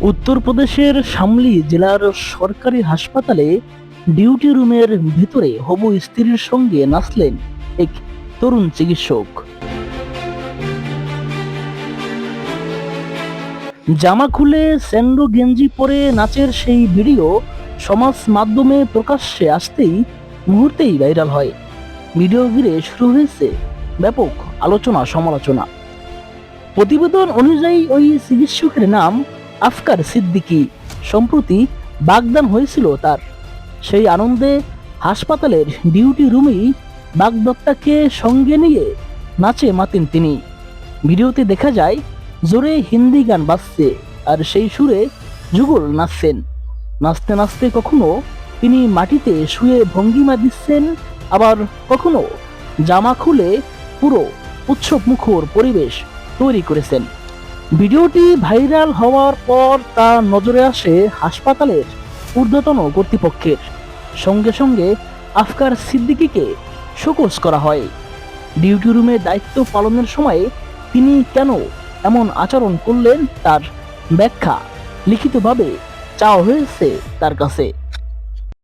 উত্তরপ্রদেশের শামলি জেলার সরকারি হাসপাতালে ডিউটি রুমের ভেতরে হবু স্ত্রীর সঙ্গে নাচলেন এক তরুণ চিকিৎসক। জামা খুলে স্যান্ডো গেঞ্জি পরে নাচের সেই ভিডিও সমাজ মাধ্যমে প্রকাশ্যে আসতেই মুহূর্তেই ভাইরাল হয়। ভিডিও ঘিরে শুরু হয়েছে ব্যাপক আলোচনা সমালোচনা প্রতিবেদন অনুযায়ী ওই চিকিৎসকের নাম আফকার সিদ্দিকী। সম্প্রতি বাগদান হয়েছিল তার। সেই আনন্দে হাসপাতালের ডিউটি রুমেই বাগদত্তাকে সঙ্গে নিয়ে নাচে মাতেন তিনি। ভিডিওতে দেখা যায়, জোরে হিন্দি গান বাজছে আর সেই সুরে যুগল নাচছেন। নাচতে নাচতে কখনো তিনি মাটিতে শুয়ে ভঙ্গিমা দিচ্ছেন, আবার কখনো জামা খুলে পুরো উৎসব মুখর পরিবেশ তৈরি করেছেন। ভিডিওটি ভাইরাল হওয়ার পর তা নজরে আসে হাসপাতালের ঊর্ধ্বতন কর্তৃপক্ষের সঙ্গে সঙ্গে আফকার সিদ্দিকীকে শোকজ করা হয়। ডিউটি রুমে দায়িত্ব পালনের সময় তিনি কেন এমন আচরণ করলেন তার ব্যাখ্যা লিখিতভাবে চাওয়া হয়েছে তার কাছে।